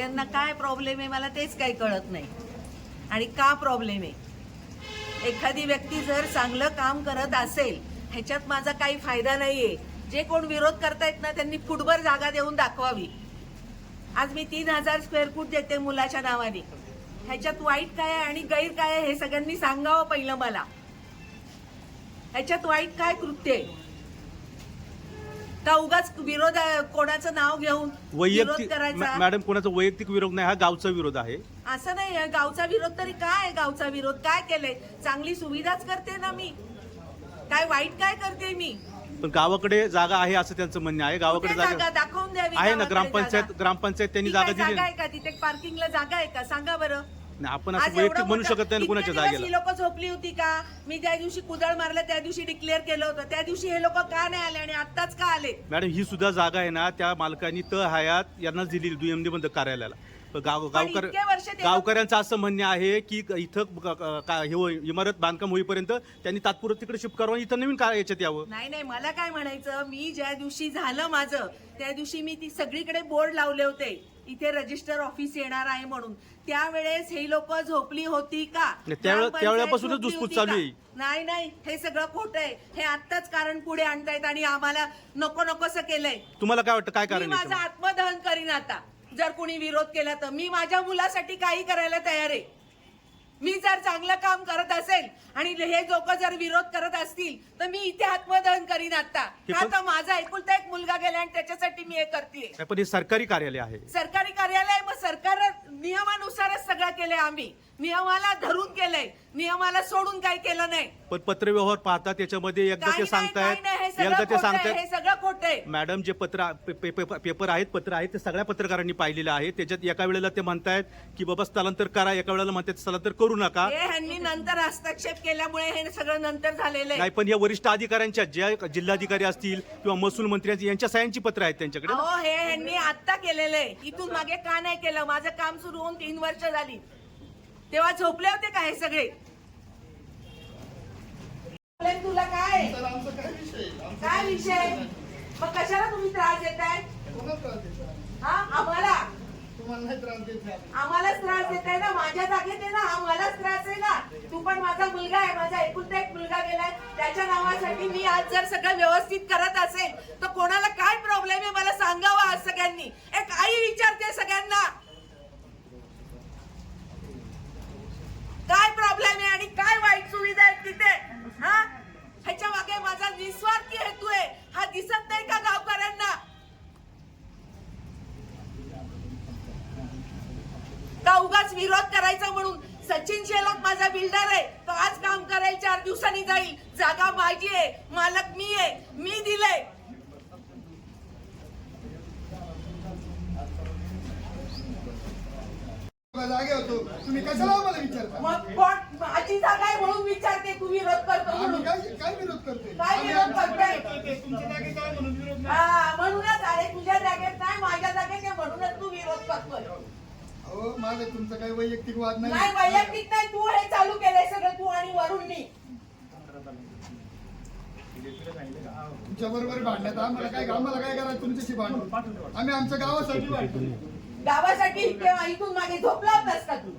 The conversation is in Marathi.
सगळ्यांना काय प्रॉब्लेम आहे मला तेच काही कळत नाही. आणि का प्रॉब्लेम आहे? एखादी व्यक्ती जर चांगलं काम करत असेल ह्याच्यात माझा काही फायदा नाही आहे जे कोण विरोध करतायत ना त्यांनी फुटभर जागा देऊन दाखवावी. आज मी तीन हजार स्क्वेअर फूट देते मुलाच्या नावाने. ह्याच्यात वाईट काय आहे आणि गैर काय आहे हे सगळ्यांनी सांगावं पहिलं मला. ह्याच्यात वाईट काय कृत्य आहे? का उगाच विरोध आहे, कोणाचं नाव घेऊन विरोध वैयक्तिक करायचा? मॅ- मॅडम कोणाचा वैयक्तिक विरोध नाही हा गावचा विरोध आहे. असं नाही आहे. गावचा विरोध तरी काय आहे गावचा विरोध काय केलंय? चांगली सुविधाच करते ना मी. काय वाईट काय करते मी? पण गावाकडे जागा आहे असं त्यांचं म्हणणं आहे. गावाकडे कुठे जागा जागा? दाखवून द्यावी आहे ना गावाकडे ग्रामपंचायत जागा. ग्रामपंचायत त्यांनी ती जागा काय दिली जागा. आहे का तिथे? पार्किंगला जागा आहे का? सांगा बरं. नाही, आपण असं वैयक्तिक म्हणू शकत नाही कुणाच्या जागेला. लोक झोपली होती का? मी त्या दिवशी कुदळ मारलं त्या दिवशी डिक्लेअर केलं होतं. त्या दिवशी हे लोक का नाही आले आणि आत्ताच का आले? मॅडम ही सुद्धा जागा आहे ना त्या मालकांनी त हयात यांनाच दिली दुय्यमदी बंद कार्यालयाला. गाव गावकर गावकऱ्यांचं असं म्हणणे आहे की इथं हे इमारत बांधकाम होईपर्यंत त्यांनी तात्पुरतं तिकडे शिफ्ट करावं इथं नवीन का याच्यात यावं? नाही नाही मला काय म्हणायचं मी ज्या दिवशी झालं माझं त्या दिवशी मी ती सगळीकडे बोर्ड लावले होते. इथे रजिस्टर ऑफिस येणार आहे म्हणून. त्यावेळेस हे लोक झोपली होती का? त्यावेळेपासूनच चालू? आहे. नाही नाही हे सगळं खोटं आहे. हे आत्ताच कारण पुढे आणतायत आणि आम्हाला नको नकोसं केलंय. तुम्हाला काय वाटतं? काय मी कारण आहे माझं याच्यामध्ये? आत्मदहन करीन आता. जर कुणी विरोध केला तर. मी माझ्या मुलासाठी काही करायला तयार आहे. मी जर चांगलं काम करत असेल आणि हे लोक जर विरोध करत असतील तर मी इथे आत्मदहन करीन आता. का तर माझा एकुलता एक मुलगा गेला आणि त्याच्यासाठी मी हे करते पण हे सरकारी कार्यालय आहे. सरकारी कार्यालय मग सरकार नियमानुसारच सगळं केलंय आम्ही. नियमाला धरून केलंय. नियमाला सोडून काही केलं नाही. पण पत्रव्यवहार पाहता त्याच्यामध्ये एकदा काही ते नाही, काही नाही, हे सांगतायत सगळं एकदा ते खोटं आहे, हे सांगतायत सगळं खोटं आहे. मॅडम जे पत्र पे- पे- पे- पेपर आहेत पत्र आहेत ते सगळ्या पत्रकारांनी पाहिलेलं आहे. त्याच्यात एका वेळेला ते म्हणतायत की बाबा स्थलांतर करा. एका वेळेला म्हणतात स्थलांतर करू नका. हे ह्यांनी नंतर हस्तक्षेप केल्यामुळे हे सगळं नंतर झालेलं आहे. नाही पण या वरिष्ठ अधिकाऱ्यांच्या ज्या जिल्हाधिकारी असतील किंवा महसूल मंत्र्यांची यांच्या सह्यांची पत्र आहेत त्यांच्याकडे अहो हे ह्यांनी आत्ता केलेलं आहे. इथून मागे का नाही केलं? माझं काम सुरू होऊन तीन वर्ष झाली. तेव्हा झोपले होते का हे सगळे? तुला काय? काय विषय? मग कशाला तुम्ही त्रास देताय? हा आम्हाला? तुम्हाला नाही त्रास देत आहे. आम्हालाच ना? माझ्या जागेत आहे ना? हा मलाच त्रास आहे ना? तू पण माझा मुलगा आहे माझा एकुलता एक मुलगा गेलाय. त्याच्या नावासाठी मी आज जर सगळं व्यवस्थित करत असेल तर कोणाला काय प्रॉब्लेम आहे? मला सांगावं आज सगळ्यांनी. एक आई विचारते सगळ्यांना काय प्रॉब्लेम आहे आणि काय वाईट सुविधा आहेत तिथे हा ह्याच्या मागे माझा निस्वार्थी हेतू आहे हा दिसत नाही का गावकऱ्यांना? का उगाच विरोध करायचा म्हणून सचिन शेलक माझा बिल्डर आहे तो आज काम करायला चार दिवसांनी जाईल. जागा माझी आहे मालक मी आहे मी दिलंय. जागे होतो. तुम्ही कशाला आम्हाला विचारता? मग कोण माझी जागा आहे म्हणून विचारते तू विरोध करतो आम्ही म्हणून काय काय विरोध करतोय काय आम्ही विरोध आमच्या करताय? विरोध करतोय. तुमच्या जागेत आहे म्हणून विरोध नाही. हा म्हणूनच अरे तुझ्या जागेत नाही माझ्या जागेत आहे म्हणूनच तू विरोध करतोय अहो माझं तुमचं काही वैयक्तिक वाद नाही. नाही वैयक्तिक नाही. तू हे चालू केलंय सगळं तू आणि वरून मी तुमच्या बरोबर भांडण्यात आम्हाला काय आम्हाला काय करायचं? तुमच्याशी भांडण आम्ही आमच्या गावासाठी भांडतो गावासाठी तेव्हा इथून मागे झोपला होतास का तू?